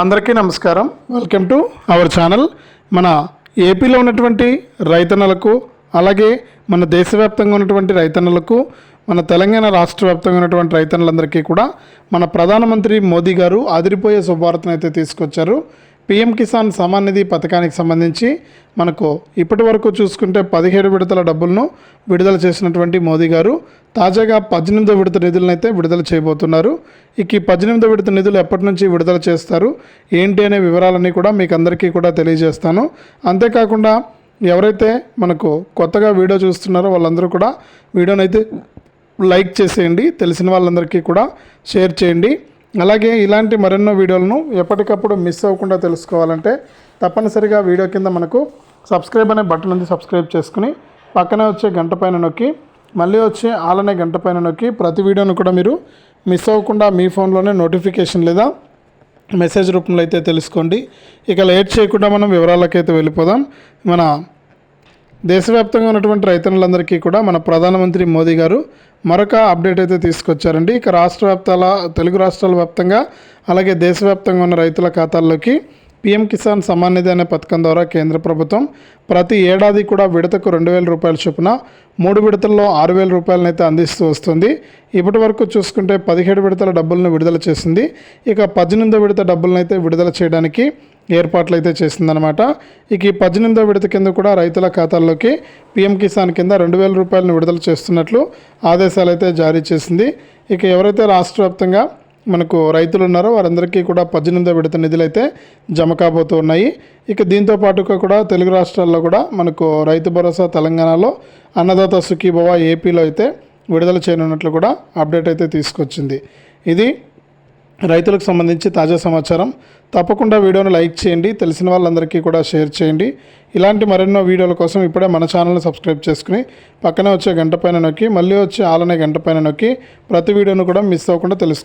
అందరికీ నమస్కారం. Welcome to our channel మన ఏపీలో ఉన్నటువంటి రైతన్నలకు అలాగే మన దేశవ్యాప్తంగా ఉన్నటువంటి రైతన్నలకు మన తెలంగాణ రాష్ట్ర వ్యాప్తంగా ఉన్నటువంటి రైతన్నలందరికీ కూడా మన ప్రధానమంత్రి మోదీ గారు ఆదిరిపోయే శుభవార్తను అయితే తీసుకొచ్చారు. పిఎం కిసాన్ సమాన్ నిధి పథకానికి సంబంధించి మనకు ఇప్పటి వరకు చూసుకుంటే పదిహేడు విడతల డబ్బులను విడుదల చేసినటువంటి మోదీ గారు తాజాగా పద్దెనిమిదో విడత నిధులను అయితే విడుదల చేయబోతున్నారు. ఇక ఈ పద్దెనిమిదో విడత నిధులు ఎప్పటి నుంచి విడుదల చేస్తారు? ఏంటి అనే వివరాలన్నీ కూడా మీకు అందరికీ కూడా తెలియజేస్తాను. అంతేకాకుండా ఎవరైతే మనకు కొత్తగా వీడియో చూస్తున్నారో వాళ్ళందరూ కూడా వీడియోనైతే అయితే లైక్ చేసేయండి. తెలిసిన వాళ్ళందరికీ కూడా షేర్ చేయండి. అలాగే ఇలాంటి మరెన్నో వీడియోలను ఎప్పటికప్పుడు మిస్ అవ్వకుండా తెలుసుకోవాలంటే తప్పనిసరిగా వీడియో కింద మనకు సబ్స్క్రైబ్ అనే బటన్ ఉంది సబ్స్క్రైబ్ చేసుకుని పక్కనే వచ్చే గంట పైన నొక్కి మళ్ళీ వచ్చే ఆల్ అనే గంట పైన నొక్కి ప్రతి వీడియోను కూడా మీరు మిస్ అవ్వకుండా మీ ఫోన్లోనే నోటిఫికేషన్ లేదా మెసేజ్ రూపంలో అయితే తెలుసుకోండి. ఇక లేట్ చేయకుండా మనం వివరాలకైతే వెళ్ళిపోదాం. మన దేశవ్యాప్తంగా ఉన్నటువంటి రైతన్నులందరికీ కూడా మన ప్రధానమంత్రి మోదీ గారు మరొక అప్డేట్ అయితే తీసుకొచ్చారండి. ఇక రాష్ట్ర వ్యాప్తాల తెలుగు రాష్ట్రాల వ్యాప్తంగా అలాగే దేశవ్యాప్తంగా ఉన్న రైతుల ఖాతాల్లోకి పీఎం కిసాన్ సమ్మాన్ నిధి అనే పథకం ద్వారా కేంద్ర ప్రభుత్వం ప్రతి ఏడాది కూడా విడతకు రెండు వేల రూపాయల చొప్పున మూడు విడతల్లో ఆరు వేల రూపాయలనైతే అందిస్తూ వస్తుంది. ఇప్పటి వరకు చూసుకుంటే పదిహేడు విడతల డబ్బులను విడుదల చేసింది. ఇక పద్దెనిమిదో విడత డబ్బులనైతే విడుదల చేయడానికి ఏర్పాట్లు అయితే చేసిందనమాట ఇక ఈ పద్దెనిమిదో విడత కింద కూడా రైతుల ఖాతాల్లోకి పీఎం కిసాన్ కింద రెండు వేల రూపాయలను విడుదల చేస్తున్నట్లు ఆదేశాలు అయితే జారీ చేసింది. ఇక ఎవరైతే రాష్ట్ర వ్యాప్తంగా మనకు రైతులు ఉన్నారో వారందరికీ కూడా పద్దెనిమిదో విడత నిధులు అయితే జమ కాబోతూ ఉన్నాయి. ఇక దీంతో పాటుగా కూడా తెలుగు రాష్ట్రాల్లో కూడా మనకు రైతు భరోసా తెలంగాణలో అన్నదాత సుఖీభవ ఏపీలో అయితే విడుదల చేయనున్నట్లు కూడా అప్డేట్ అయితే తీసుకొచ్చింది. ఇది రైతులకు సంబంధించి తాజా సమాచారం. తప్పకుండా వీడియోను లైక్ చేయండి తెలిసిన వాళ్ళందరికీ కూడా షేర్ చేయండి. ఇలాంటి మరెన్నో వీడియోల కోసం ఇప్పుడే మన ఛానల్ని సబ్స్క్రైబ్ చేసుకుని పక్కనే వచ్చే గంట పైన నొక్కి మళ్ళీ వచ్చే ఆలనే గంట పైన నొక్కి ప్రతి వీడియోను కూడా మిస్ అవ్వకుండా తెలుసు